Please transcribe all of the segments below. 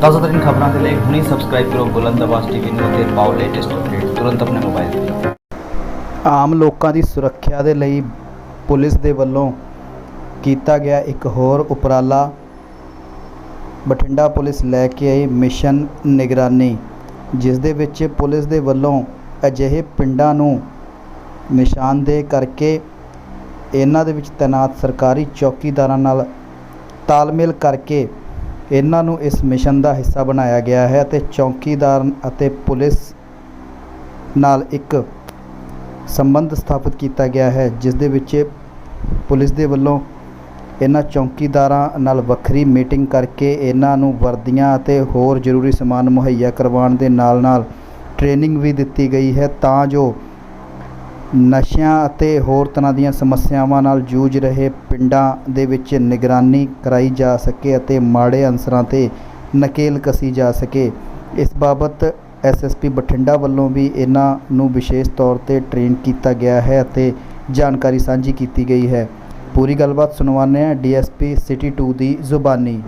ਤਾਜ਼ਾ ਖਬਰਾਂ ਦੇ ਲਈ ਹੁਣੇ ਸਬਸਕ੍ਰਾਈਬ ਕਰੋ ਬੁਲੰਦ ਆਵਾਜ਼ ਟੀਵੀ ਨੂੰ ਅਤੇ ਪਾਓ ਲੇਟੈਸਟ ਅਪਡੇਟ ਤੁਰੰਤ ਆਪਣੇ ਮੋਬਾਈਲ ਤੇ। ਆਮ ਲੋਕਾਂ ਦੀ ਸੁਰੱਖਿਆ ਦੇ ਲਈ ਪੁਲਿਸ ਦੇ ਵੱਲੋਂ ਕੀਤਾ ਗਿਆ ਇੱਕ ਹੋਰ ਉਪਰਾਲਾ। ਬਠਿੰਡਾ ਪੁਲਿਸ ਲੈ ਕੇ ਆਈ ਮਿਸ਼ਨ ਨਿਗਰਾਨੀ, ਜਿਸ ਦੇ ਵਿੱਚ ਪੁਲਿਸ ਦੇ ਵੱਲੋਂ ਅਜਿਹੇ ਪਿੰਡਾਂ ਨੂੰ ਨਿਸ਼ਾਨਦੇਹ ਕਰਕੇ ਇਹਨਾਂ ਦੇ ਵਿੱਚ ਤੈਨਾਤ ਸਰਕਾਰੀ ਚੌਕੀਦਾਰਾਂ ਨਾਲ ਤਾਲਮੇਲ ਕਰਕੇ ਇਹਨਾਂ ਨੂੰ ਇਸ ਮਿਸ਼ਨ ਦਾ ਹਿੱਸਾ ਬਣਾਇਆ ਗਿਆ ਹੈ ਅਤੇ ਚੌਕੀਦਾਰ ਅਤੇ ਪੁਲਿਸ ਨਾਲ ਇੱਕ ਸੰਬੰਧ ਸਥਾਪਿਤ ਕੀਤਾ ਗਿਆ ਹੈ, ਜਿਸ ਦੇ ਵਿੱਚ ਪੁਲਿਸ ਦੇ ਵੱਲੋਂ ਇਹਨਾਂ ਚੌਕੀਦਾਰਾਂ ਨਾਲ ਵੱਖਰੀ ਮੀਟਿੰਗ ਕਰਕੇ ਇਹਨਾਂ ਨੂੰ ਵਰਦੀਆਂ ਅਤੇ ਹੋਰ ਜ਼ਰੂਰੀ ਸਮਾਨ ਮੁਹੱਈਆ ਕਰਵਾਉਣ ਦੇ ਨਾਲ-ਨਾਲ ਟ੍ਰੇਨਿੰਗ ਵੀ ਦਿੱਤੀ ਗਈ ਹੈ ਤਾਂ ਜੋ ਨਸ਼ਿਆਂ ਅਤੇ ਹੋਰ ਤਰ੍ਹਾਂ ਦੀਆਂ ਸਮੱਸਿਆਵਾਂ ਨਾਲ ਜੂਝ ਰਹੇ ਪਿੰਡਾਂ ਦੇ ਵਿੱਚ ਨਿਗਰਾਨੀ ਕਰਾਈ ਜਾ ਸਕੇ ਅਤੇ ਮਾੜੇ ਅਨਸਰਾਂ ਤੇ ਨਕੇਲ ਕਸੀ ਜਾ ਸਕੇ। ਇਸ ਬਾਬਤ ਐਸਐਸਪੀ ਬਠਿੰਡਾ ਵੱਲੋਂ ਵੀ ਇਹਨਾਂ ਨੂੰ ਵਿਸ਼ੇਸ਼ ਤੌਰ ਤੇ ਟ੍ਰੇਨ ਕੀਤਾ ਗਿਆ ਹੈ ਅਤੇ ਜਾਣਕਾਰੀ ਸਾਂਝੀ ਕੀਤੀ ਗਈ ਹੈ। ਪੂਰੀ ਗੱਲਬਾਤ ਸੁਣਵਾਉਂਦੇ ਹਾਂ ਡੀਐਸਪੀ ਸਿਟੀ 2 ਦੀ ਜ਼ੁਬਾਨੀ।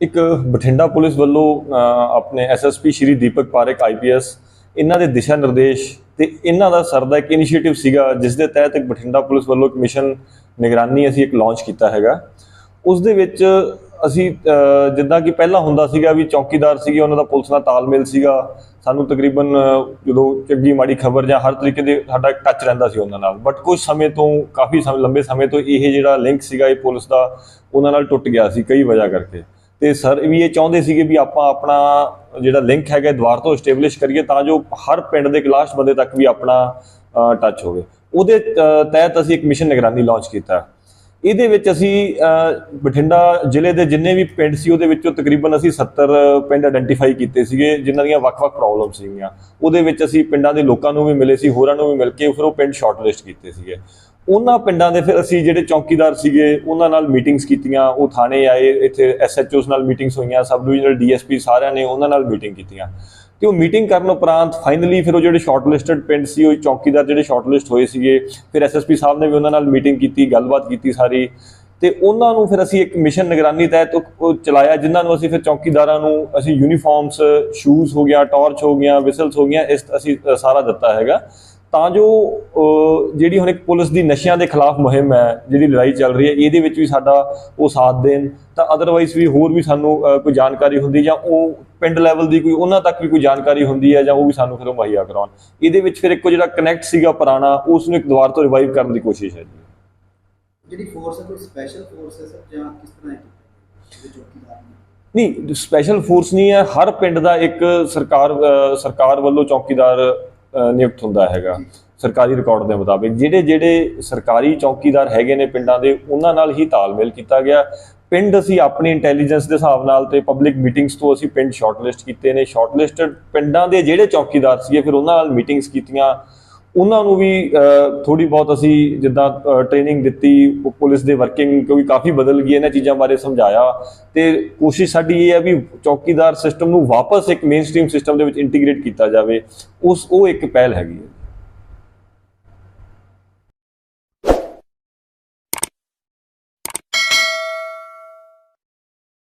ਇੱਕ ਬਠਿੰਡਾ ਪੁਲਿਸ ਵੱਲੋਂ ਅਹ, ਆਪਣੇ ਐਸਐਸਪੀ ਸ਼੍ਰੀ ਦੀਪਕ ਪਾਰਕ ਆਈਪੀਐਸ ਇਹਨਾਂ ਦੇ ਦਿਸ਼ਾ ਨਿਰਦੇਸ਼ ਤੇ ਇਹਨਾਂ ਦਾ ਸਰਦਾ ਇੱਕ ਇਨੀਸ਼ੀਏਟਿਵ ਸੀਗਾ, ਜਿਸ ਦੇ ਤਹਿਤ ਇੱਕ ਬਠਿੰਡਾ ਪੁਲਿਸ ਵੱਲੋਂ ਇੱਕ ਮਿਸ਼ਨ ਨਿਗਰਾਨੀ ਅਸੀਂ ਇੱਕ ਲਾਂਚ ਕੀਤਾ ਹੈਗਾ। ਉਸ ਦੇ ਵਿੱਚ ਅਸੀਂ ਜਿੱਦਾਂ ਕਿ ਪਹਿਲਾਂ ਹੁੰਦਾ ਸੀਗਾ ਵੀ ਚੌਕੀਦਾਰ ਸੀਗੇ, ਉਹਨਾਂ ਦਾ ਪੁਲਿਸ ਨਾਲ ਤਾਲਮੇਲ ਸੀਗਾ। ਸਾਨੂੰ ਤਕਰੀਬਨ ਜਦੋਂ ਚੰਗੀ ਮਾੜੀ ਖਬਰ ਜਾਂ ਹਰ ਤਰੀਕੇ ਦੇ ਸਾਡਾ ਟੱਚ ਰਹਿੰਦਾ ਸੀ ਉਹਨਾਂ ਨਾਲ। ਬਟ ਕੁਝ ਸਮੇਂ ਤੋਂ, ਕਾਫੀ ਸਮੇਂ, ਲੰਬੇ ਸਮੇਂ ਤੋਂ ਇਹ ਜਿਹੜਾ ਲਿੰਕ ਸੀਗਾ ਇਹ ਪੁਲਿਸ ਦਾ, ਉਹਨਾਂ ਨਾਲ ਟੁੱਟ ਗਿਆ ਸੀ, ਕਈ ਵਜ੍ਹਾ ਕਰਕੇ। ਤੇ ਸਰ ਵੀ ਇਹ ਚਾਹੁੰਦੇ ਸੀਗੇ ਵੀ ਆਪਾਂ ਆਪਣਾ ਜਿਹੜਾ ਲਿੰਕ ਹੈਗਾ ਇਹ ਦੁਬਾਰਾ ਤੋਂ ਸਟੇਬਲਿਸ਼ ਕਰੀਏ ਤਾਂ ਜੋ ਹਰ ਪਿੰਡ ਦੇ ਕਲਾਸ ਬੰਦੇ ਤੱਕ ਵੀ ਆਪਣਾ ਟੱਚ ਹੋਵੇ। ਉਹਦੇ ਤਹਿਤ ਅਸੀਂ ਇੱਕ ਮਿਸ਼ਨ ਨਿਗਰਾਨੀ ਲਾਂਚ ਕੀਤਾ। ਇਹਦੇ ਵਿੱਚ ਅਸੀਂ ਬਠਿੰਡਾ ਜ਼ਿਲ੍ਹੇ ਦੇ ਜਿੰਨੇ ਵੀ ਪਿੰਡ ਸੀ ਉਹਦੇ ਵਿੱਚੋਂ ਤਕਰੀਬਨ ਅਸੀਂ 70 ਪਿੰਡ ਆਇਡੈਂਟੀਫਾਈ ਕੀਤੇ ਸੀਗੇ, ਜਿਨ੍ਹਾਂ ਦੀਆਂ ਵੱਖ-ਵੱਖ ਪ੍ਰੋਬਲਮ ਸੀਗੀਆਂ। ਉਹਦੇ ਵਿੱਚ ਅਸੀਂ ਪਿੰਡਾਂ ਦੇ ਲੋਕਾਂ ਨੂੰ ਵੀ ਮਿਲੇ ਸੀ, ਹੋਰਾਂ ਨੂੰ ਵੀ ਮਿਲ ਕੇ, ਫਿਰ ਉਹ ਪਿੰਡ ਸ਼ਾਰਟਲਿਸਟ ਕੀਤੇ ਸੀਗੇ। ਉਹਨਾਂ ਪਿੰਡਾਂ ਦੇ ਫਿਰ ਅਸੀਂ ਜਿਹੜੇ ਚੌਕੀਦਾਰ ਸੀਗੇ, ਉਹਨਾਂ ਨਾਲ ਮੀਟਿੰਗਸ ਕੀਤੀਆਂ, ਉਹ ਥਾਣੇ ਆਏ, ਇੱਥੇ ਐਸਐਚਓਸ ਨਾਲ ਮੀਟਿੰਗਸ ਹੋਈਆਂ, ਸਬ ਡਿਵੀਜ਼ਨਲ ਡੀਐਸਪੀ ਸਾਰਿਆਂ ਨੇ ਉਹਨਾਂ ਨਾਲ ਮੀਟਿੰਗ ਕੀਤੀਆਂ। ਤੇ ਉਹ ਮੀਟਿੰਗ ਕਰਨ ਉਪਰੰਤ ਫਾਈਨਲੀ ਫਿਰ ਉਹ ਜਿਹੜੇ ਸ਼ਾਰਟਲਿਸਟਡ ਪਿੰਡ ਸੀ, ਉਹ ਚੌਕੀਦਾਰ ਜਿਹੜੇ ਸ਼ਾਰਟਲਿਸਟ ਹੋਏ ਸੀਗੇ, ਫਿਰ ਐਸਐਸਪੀ ਸਾਹਿਬ ਨੇ ਵੀ ਉਹਨਾਂ ਨਾਲ ਮੀਟਿੰਗ ਕੀਤੀ, ਗੱਲਬਾਤ ਕੀਤੀ ਸਾਰੀ। ਤੇ ਉਹਨਾਂ ਨੂੰ ਫਿਰ ਅਸੀਂ ਇੱਕ ਮਿਸ਼ਨ ਨਿਗਰਾਨੀ ਤਹਿਤ ਉਹ- ਚਲਾਇਆ, ਜਿਨ੍ਹਾਂ ਨੂੰ ਅਸੀਂ ਫਿਰ ਚੌਕੀਦਾਰਾਂ ਨੂੰ ਅਸੀਂ ਯੂਨੀਫਾਰਮਸ ਸ਼ੂਜ਼ ਹੋ ਗਿਆ ਟਾਰਚ ਹੋ ਗਿਆ ਵਿਸਲਸ ਹੋ ਗਈਆਂ, ਇਸ ਅਸੀਂ ਸਾਰਾ ਦਿੱਤਾ ਹੈਗਾ। ਤਾਂ ਜੋ ਜਿਹੜੀ ਹੁਣ ਇੱਕ ਪੁਲਿਸ ਦੀ ਨਸ਼ਿਆਂ ਦੇ ਖਿਲਾਫ ਮੁਹਿੰਮ ਹੈ ਜਿਹੜੀ ਲੜਾਈ ਚੱਲ ਰਹੀ ਹੈ ਇਹਦੇ ਵਿੱਚ ਵੀ ਸਾਡਾ ਉਹ ਸਾਥ ਦੇਣ। ਤਾਂ ਅਦਰਵਾਈਜ਼ ਵੀ ਹੋਰ ਵੀ ਸਾਨੂੰ ਕੋਈ ਜਾਣਕਾਰੀ ਹੁੰਦੀ ਜਾਂ ਉਹ ਪਿੰਡ ਲੈਵਲ ਦੀ ਕੋਈ ਉਹਨਾਂ ਤੱਕ ਵੀ ਕੋਈ ਜਾਣਕਾਰੀ ਹੁੰਦੀ ਹੈ ਜਾਂ ਉਹ ਵੀ ਸਾਨੂੰ ਫਿਰ ਉਹ ਮੁਹੱਈਆ ਕਰਾਉਣ। ਇਹਦੇ ਵਿੱਚ ਫਿਰ ਇੱਕੋ ਜਿਹੜਾ ਕਨੈਕਟ ਸੀਗਾ ਪੁਰਾਣਾ ਉਸ ਨੂੰ ਇੱਕ ਦੁਬਾਰਾ ਤੋਂ ਰਿਵਾਈਵ ਕਰਨ ਦੀ ਕੋਸ਼ਿਸ਼ ਹੈ ਜੀ। ਜਿਹੜੀ ਫੋਰਸ ਹੈ ਕੋਈ ਸਪੈਸ਼ਲ ਫੋਰਸ ਹੈ ਸਰ ਜਾਂ ਕਿਸ ਤਰ੍ਹਾਂ ਹੈ? ਜਿਹੜੇ ਚੌਕੀਦਾਰ ਨੇ। ਨਹੀਂ ਸਪੈਸ਼ਲ ਫੋਰਸ ਨਹੀਂ ਹੈ। ਹਰ ਪਿੰਡ ਦਾ ਇੱਕ ਸਰਕਾਰ ਸਰਕਾਰ ਵੱਲੋਂ ਚੌਕੀਦਾਰ ਨਿਯੁਕਤ ਹੁੰਦਾ ਹੈਗਾ। ਸਰਕਾਰੀ ਰਿਕਾਰਡ ਦੇ ਮੁਤਾਬਿਕ ਜਿਹੜੇ ਜਿਹੜੇ ਸਰਕਾਰੀ ਚੌਕੀਦਾਰ ਹੈਗੇ ਨੇ ਪਿੰਡਾਂ ਦੇ, ਉਹਨਾਂ ਨਾਲ ਹੀ ਤਾਲਮੇਲ ਕੀਤਾ ਗਿਆ। ਪਿੰਡ ਅਸੀਂ ਆਪਣੀ ਇੰਟੈਲੀਜੈਂਸ ਦੇ ਹਿਸਾਬ ਨਾਲ ਤੇ ਪਬਲਿਕ ਮੀਟਿੰਗਸ ਤੋਂ ਅਸੀਂ ਪਿੰਡ ਸ਼ਾਰਟਲਿਸਟ ਕੀਤੇ ਨੇ। ਸ਼ਾਰਟਲਿਸਟਡ ਪਿੰਡਾਂ ਦੇ ਜਿਹੜੇ ਚੌਕੀਦਾਰ ਸੀਗੇ, ਫਿਰ ਉਹਨਾਂ ਨਾਲ ਮੀਟਿੰਗਸ ਕੀਤੀਆਂ। ਉਹਨਾਂ ਨੂੰ ਵੀ ਥੋੜੀ ਬਹੁਤ ਅਸੀਂ ਜਿੱਦਾਂ ਟ੍ਰੇਨਿੰਗ ਦਿੱਤੀ ਪੁਲਿਸ ਦੇ ਵਰਕਿੰਗ ਕਿਉਂਕਿ ਕਾਫੀ ਬਦਲ ਗਈ ਇਹਨਾਂ ਚੀਜ਼ਾਂ ਬਾਰੇ ਸਮਝਾਇਆ। ਤੇ ਕੋਸ਼ਿਸ਼ ਸਾਡੀ ਇਹ ਹੈ ਵੀ ਚੌਕੀਦਾਰ ਸਿਸਟਮ ਨੂੰ ਵਾਪਸ ਇੱਕ ਮੇਨਸਟ੍ਰੀਮ ਸਿਸਟਮ ਦੇ ਵਿੱਚ ਇੰਟੀਗ੍ਰੇਟ ਕੀਤਾ ਜਾਵੇ। ਉਸ, ਉਹ ਇੱਕ ਪਹਿਲ ਹੈਗੀ ਹੈ।